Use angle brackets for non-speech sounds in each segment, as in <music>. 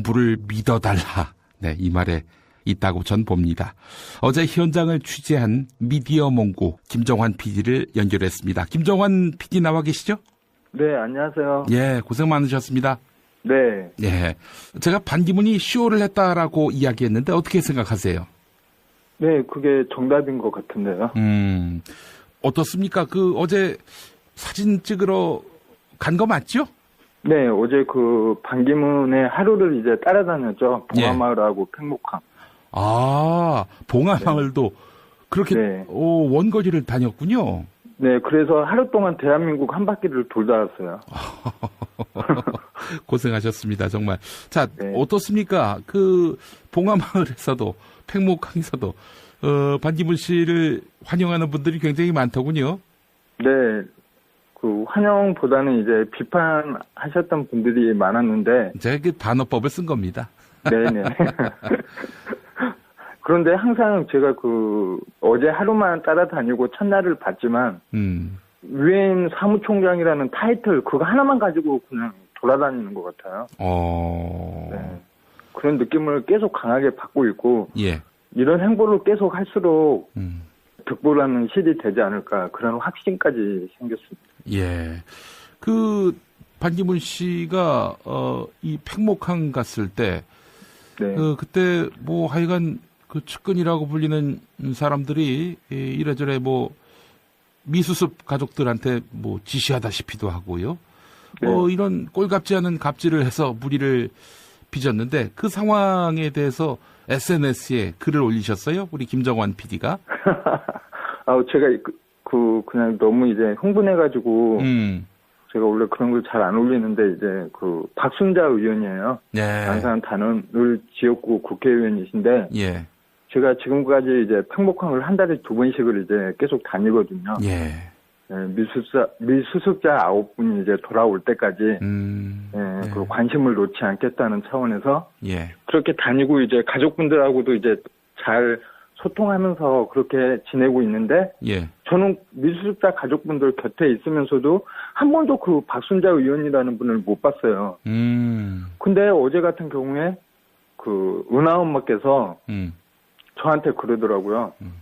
공부를 믿어달라. 네, 이 말에 있다고 전 봅니다. 어제 현장을 취재한 미디어 몽고 김정환 PD를 연결했습니다. 김정환 PD 나와 계시죠? 네, 안녕하세요. 예, 고생 많으셨습니다. 네. 예. 제가 반기문이 쇼를 했다라고 이야기했는데 어떻게 생각하세요? 네, 그게 정답인 것 같은데요. 음, 어떻습니까? 그 어제 사진 찍으러 간 거 맞죠? 네, 어제 그 반기문의 하루를 이제 따라다녔죠. 예. 봉화마을하고 팽목항. 아, 봉화마을도 그렇게 네. 오, 원거리를 다녔군요. 네, 그래서 하루 동안 대한민국 한 바퀴를 돌다 왔어요. <laughs> 고생하셨습니다, 정말. 자, 네. 어떻습니까? 그 봉화마을에서도 팽목항에서도 어, 반기문 씨를 환영하는 분들이 굉장히 많더군요. 네, 그 환영보다는 이제 비판하셨던 분들이 많았는데, 제가 그 단어법을 쓴 겁니다. 네네. <laughs> 그런데 항상 제가 그 어제 하루만 따라다니고 첫날을 봤지만 음, 유엔 사무총장이라는 타이틀 그거 하나만 가지고 그냥 돌아다니는 것 같아요. 어, 네. 그런 느낌을 계속 강하게 받고 있고 예, 이런 행보를 계속 할수록 음, 득보라는 실이 되지 않을까 그런 확신까지 생겼습니다. 예. 그 반기문 씨가 어, 이 팽목항 갔을 때 네. 그, 그때 뭐 하여간 그 측근이라고 불리는 사람들이 이 이래저래 뭐 미수습 가족들한테 뭐 지시하다시피도 하고요. 뭐 네. 이런 꼴같지 않은 갑질을 해서 무리를 빚었는데 그 상황에 대해서 SNS에 글을 올리셨어요? 우리 김정환 PD가. <laughs> 아, 제가 그, 그 그냥 너무 이제 흥분해가지고 음. 제가 원래 그런 걸 잘 안 올리는데 이제 그 박순자 의원이에요. 네. 안산 단원을 지역구 국회의원이신데 예. 제가 지금까지 이제 평목항을 한 달에 두 번씩을 이제 계속 다니거든요. 예. 예, 미수습자 미수습자 아홉 분이 이제 돌아올 때까지 음. 예, 네. 그 관심을 놓지 않겠다는 차원에서 예. 그렇게 다니고 이제 가족분들하고도 이제 잘 소통하면서 그렇게 지내고 있는데 예. 저는 미수습자 가족분들 곁에 있으면서도 한 번도 그 박순자 의원이라는 분을 못 봤어요. 음. 근데 어제 같은 경우에 그 은하 엄마께서 음. 저한테 그러더라고요. 음.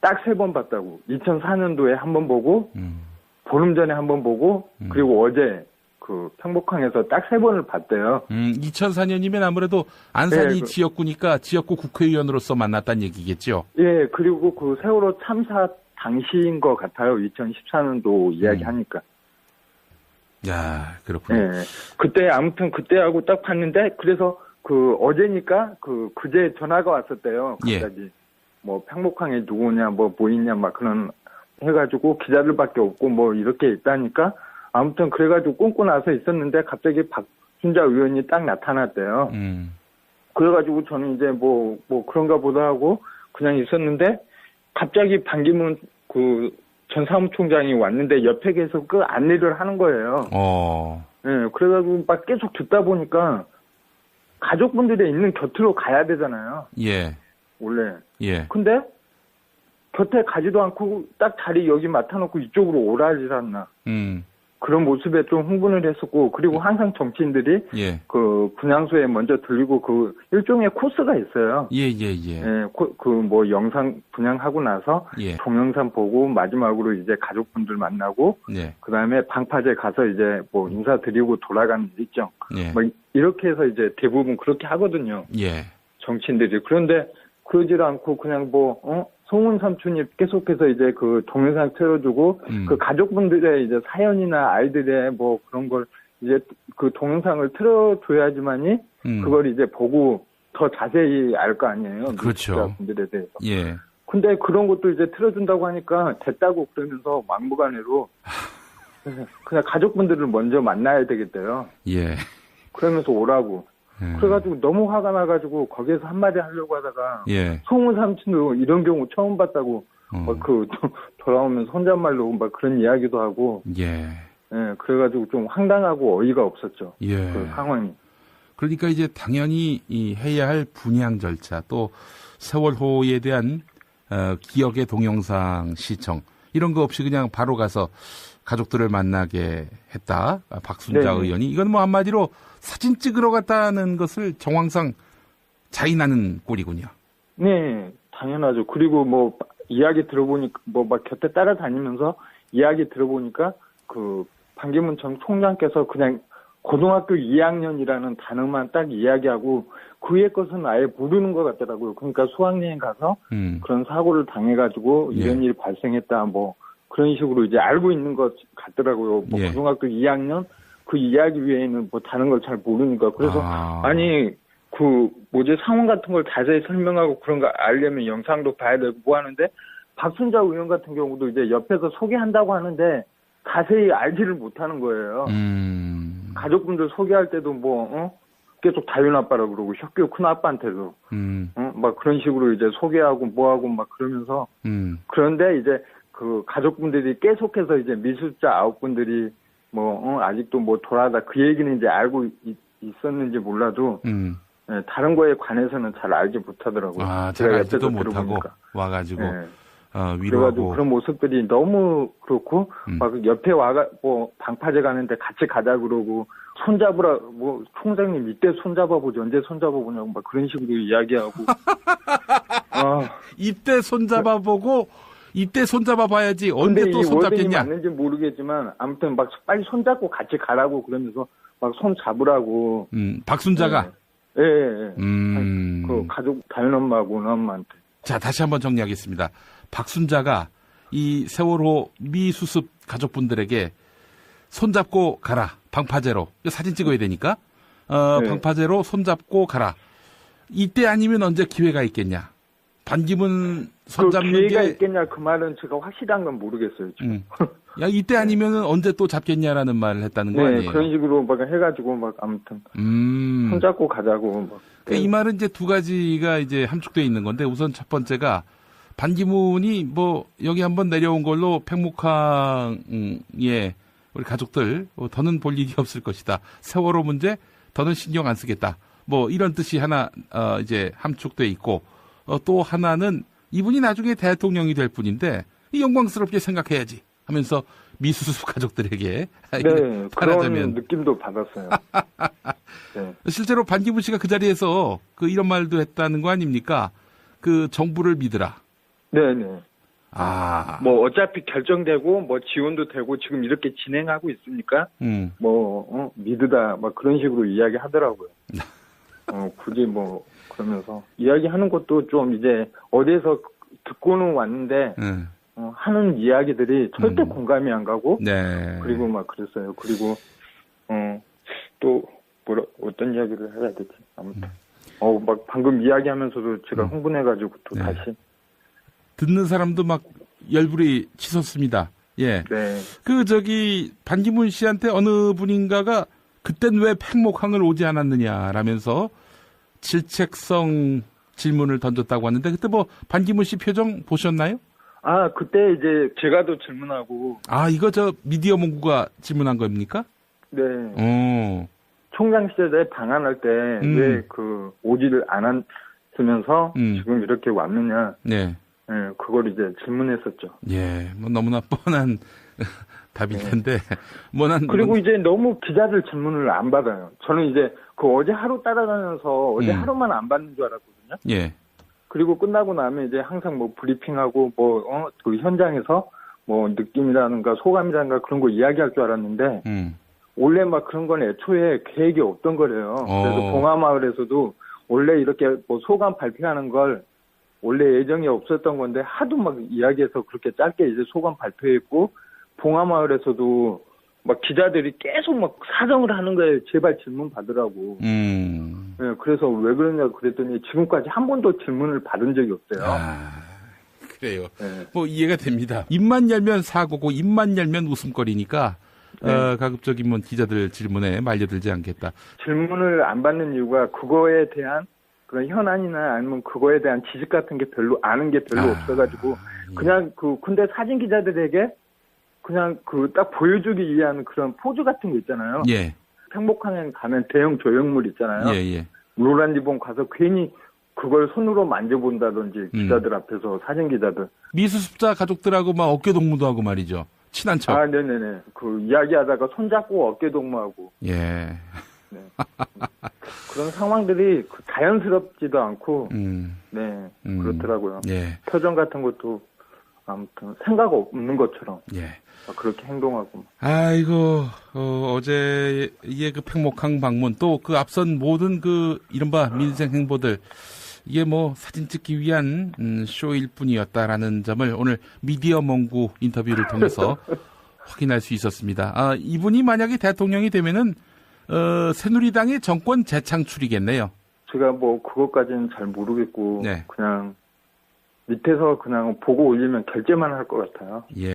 딱 세 번 봤다고. 2004년도에 한 번 보고 음. 보름 전에 한 번 보고 음. 그리고 어제 그 평복항에서 딱 세 번을 봤대요. 음, 2004년이면 아무래도 안산이 네, 그- 지역구니까 지역구 국회의원으로서 만났다는 얘기겠죠. 예, 그리고 그 세월호 참사 당시인 것 같아요. 2014년도 이야기하니까. 야, 그렇군요. 예. 그때 아무튼 그때하고 딱 봤는데 그래서 그 어제니까 그 그제 전화가 왔었대요. 예. 갑자기 뭐 평목항에 누구냐 뭐 뭐 있냐 막 그런 해가지고 기자들밖에 없고 뭐 이렇게 있다니까 아무튼 그래가지고 꼼꼼 나서 있었는데 갑자기 박순자 의원이 딱 나타났대요. 음. 그래가지고 저는 이제 뭐, 뭐 그런가 보다 하고 그냥 있었는데 갑자기 반기문 그 전 사무총장이 왔는데 옆에 계속 그 안내를 하는 거예요. 어. 예, 그래가지고 막 계속 듣다 보니까 가족분들이 있는 곁으로 가야 되잖아요. 예. 원래. 예. 근데 곁에 가지도 않고 딱 자리 여기 맡아놓고 이쪽으로 오라질 않나. 음. 그런 모습에 좀 흥분을 했었고 그리고 항상 정치인들이 예. 그 분향소에 먼저 들리고 그 일종의 코스가 있어요. 예, 예, 예. 예, 그뭐 영상 분양하고 나서 예. 동영상 보고 마지막으로 이제 가족분들 만나고 예. 그 다음에 방파제 가서 이제 뭐 인사드리고 돌아가는 일정. 예. 뭐 이렇게 해서 이제 대부분 그렇게 하거든요. 예. 정치인들이. 그런데 그러질 않고 그냥 뭐, 어? 송은 삼촌이 계속해서 이제 그 동영상 틀어주고 음. 그 가족분들의 이제 사연이나 아이들의 뭐 그런 걸 이제 그 동영상을 틀어줘야지만이 음. 그걸 이제 보고 더 자세히 알 거 아니에요. 그렇죠. 분들에 대해서. 예. 근데 그런 것도 이제 틀어준다고 하니까 됐다고 그러면서 막무가내로 그냥 가족분들을 먼저 만나야 되겠대요. 예. 그러면서 오라고. 음. 그래가지고 너무 화가 나가지고 거기에서 한마디 하려고 하다가 예. 송은 삼촌도 이런 경우 처음 봤다고 어. 막그 <laughs> 돌아오면서 혼잣말로 막 그런 이야기도 하고 예. 예 그래가지고 좀 황당하고 어이가 없었죠 예. 그 상황이 그러니까 이제 당연히 이 해야 할 분양 절차 또 세월호에 대한 어, 기억의 동영상 시청 이런 거 없이 그냥 바로 가서 가족들을 만나게 했다. 아, 박순자 네네. 의원이 이건 뭐 한마디로 사진 찍으러 갔다는 것을 정황상 자인하는 꼴이군요. 네, 당연하죠. 그리고 뭐 이야기 들어보니까 뭐 막 곁에 따라다니면서 이야기 들어보니까 그 반기문 전 총장께서 그냥 고등학교 2학년이라는 단어만 딱 이야기하고 그 위의 것은 아예 모르는 것 같더라고요. 그러니까 수학여행 가서 음. 그런 사고를 당해가지고 예. 이런 일이 발생했다 뭐 그런 식으로 이제 알고 있는 것 같더라고요. 뭐 예. 고등학교 2학년 그 이야기 외에는 뭐 다른 걸 잘 모르니까 그래서 아. 아니 그 뭐지 상황 같은 걸 자세히 설명하고 그런 거 알려면 영상도 봐야 되고 뭐 하는데 박순자 의원 같은 경우도 이제 옆에서 소개한다고 하는데 자세히 알지를 못하는 거예요. 음. 가족분들 소개할 때도 뭐 어? 계속 다윤 아빠라 그러고 혁규 큰 아빠한테도 음. 어? 막 그런 식으로 이제 소개하고 뭐하고 막 그러면서 음. 그런데 이제 그 가족분들이 계속해서 이제 미술자 아홉 분들이 뭐 어, 아직도 뭐 돌아다 그 얘기는 이제 알고 있, 있었는지 몰라도 음. 예, 다른 거에 관해서는 잘 알지 못하더라고요. 아, 잘 제가 알지도 못하고. 와가지고 예. 어, 그래가지고 위로하고 그런 모습들이 너무 그렇고 음. 막 옆에 와가 뭐 방파제 가는데 같이 가자 그러고 손잡으라 뭐 총장님 이때 손잡아 보지 언제 손잡아 보냐고 막 그런 식으로 이야기하고 <laughs> 아 이때 손잡아보고 이때 손잡아봐야지 언제 또 손잡겠냐? 맞는지 모르겠지만 아무튼 막 빨리 손잡고 같이 가라고 그러면서 막 손 잡으라고 음, 박순자가 예, 예, 예. 음. 그 가족 다른 엄마하고 엄마한테 자, 다시 한번 정리하겠습니다. 박순자가 이 세월호 미수습 가족분들에게 손잡고 가라. 방파제로. 사진 찍어야 되니까. 어, 네. 방파제로 손잡고 가라. 이때 아니면 언제 기회가 있겠냐? 반기문 그 손잡는 기회가 게 있겠냐 그 말은 제가 확실한 건 모르겠어요 지금. 음. 야, 이때 아니면 언제 또 잡겠냐라는 말을 했다는 거 네 아니에요? 그런 식으로 막 해가지고 막 아무튼 음. 손잡고 가자고 막. 그이 말은 이제 두 가지가 이제 함축돼 있는 건데 우선 첫 번째가 반기문이 뭐 여기 한번 내려온 걸로 팽목항의 우리 가족들 어, 더는 볼 일이 없을 것이다. 세월호 문제 더는 신경 안 쓰겠다. 뭐 이런 뜻이 하나 어, 이제 함축돼 있고 어, 또 하나는 이분이 나중에 대통령이 될 분인데 이 영광스럽게 생각해야지 하면서 미수습 가족들에게 <laughs> 네 그런 느낌도 받았어요. <laughs> 네. 실제로 반기문 씨가 그 자리에서 그 이런 말도 했다는 거 아닙니까? 그 정부를 믿으라. 네네. 아, 뭐 어차피 결정되고 뭐 지원도 되고 지금 이렇게 진행하고 있으니까 음, 뭐 어, 믿으다 막 그런 식으로 이야기하더라고요. 어, 굳이 뭐 그러면서 이야기하는 것도 좀 이제 어디에서 듣고는 왔는데 음, 어, 하는 이야기들이 절대 음. 공감이 안 가고 네. 그리고 막 그랬어요. 그리고 어, 또 뭐라 어떤 이야기를 해야 되지? 아무튼 어 막 방금 이야기하면서도 제가 음. 흥분해가지고 또 네. 다시 듣는 사람도 막 열불이 치솟습니다. 예. 네. 그 저기 반기문 씨한테 어느 분인가가 그땐 왜 팽목항을 오지 않았느냐라면서 질책성 질문을 던졌다고 하는데 그때 뭐 반기문 씨 표정 보셨나요? 아 그때 이제 제가 더 질문하고 아 이거 저 미디어 문구가 질문한 겁니까? 네. 어. 총장 시절에 방한할 때 음. 왜그 오지를 않았으면서 음. 지금 이렇게 왔느냐, 네. 예, 그걸 이제 질문했었죠. 예, 뭐 너무나 뻔한 <laughs> 답일 텐데, 뭐 난. 그리고 이제 너무 기자들 질문을 안 받아요. 저는 이제 그 어제 하루 따라다녀서 어제 음. 하루만 안 받는 줄 알았거든요. 예, 그리고 끝나고 나면 이제 항상 뭐 브리핑하고 뭐, 어, 그 현장에서 뭐 느낌이라든가 소감이라든가 그런 거 이야기할 줄 알았는데, 음, 원래 막 그런 건 애초에 계획이 없던 거래요. 그래서 어. 봉화마을에서도 원래 이렇게 뭐 소감 발표하는 걸 원래 예정이 없었던 건데 하도 막 이야기해서 그렇게 짧게 이제 소감 발표했고 봉화마을에서도 막 기자들이 계속 막 사정을 하는 거예요. 제발 질문 받으라고. 음. 예, 그래서 왜 그러냐고 그랬더니 지금까지 한 번도 질문을 받은 적이 없어요. 아, 그래요. 예. 뭐 이해가 됩니다. 입만 열면 사고고, 입만 열면 웃음거리니까, 네. 어, 가급적이면 뭐 기자들 질문에 말려들지 않겠다. 질문을 안 받는 이유가 그거에 대한 그런 현안이나 아니면 그거에 대한 지식 같은 게 별로 아는 게 별로 아, 없어가지고 예. 그냥 그 근데 사진 기자들에게 그냥 그 딱 보여주기 위한 그런 포즈 같은 거 있잖아요. 예, 행복항에 가면 대형 조형물 있잖아요. 예, 예. 로란 리본 가서 괜히 그걸 손으로 만져본다든지 기자들 앞에서 사진 기자들 미수습자 가족들하고 막 어깨 동무도 하고 말이죠. 친한 척. 아 네네네 그 이야기하다가 손잡고 어깨 동무하고 예. <laughs> 그런 상황들이 그 자연스럽지도 않고 음. 네 음. 그렇더라고요 예. 표정 같은 것도 아무튼 생각 없는 것처럼 예. 그렇게 행동하고 아이고 어, 어제의 그 팽목항 방문 또 그 앞선 모든 그 이른바 민생 행보들 이게 뭐 사진 찍기 위한 음, 쇼일 뿐이었다라는 점을 오늘 미디어 몽구 인터뷰를 통해서 <laughs> 확인할 수 있었습니다. 아, 이분이 만약에 대통령이 되면은 어, 새누리당의 정권 재창출이겠네요. 제가 뭐 그것까지는 잘 모르겠고 네. 그냥 밑에서 그냥 보고 올리면 결제만 할 것 같아요. 예.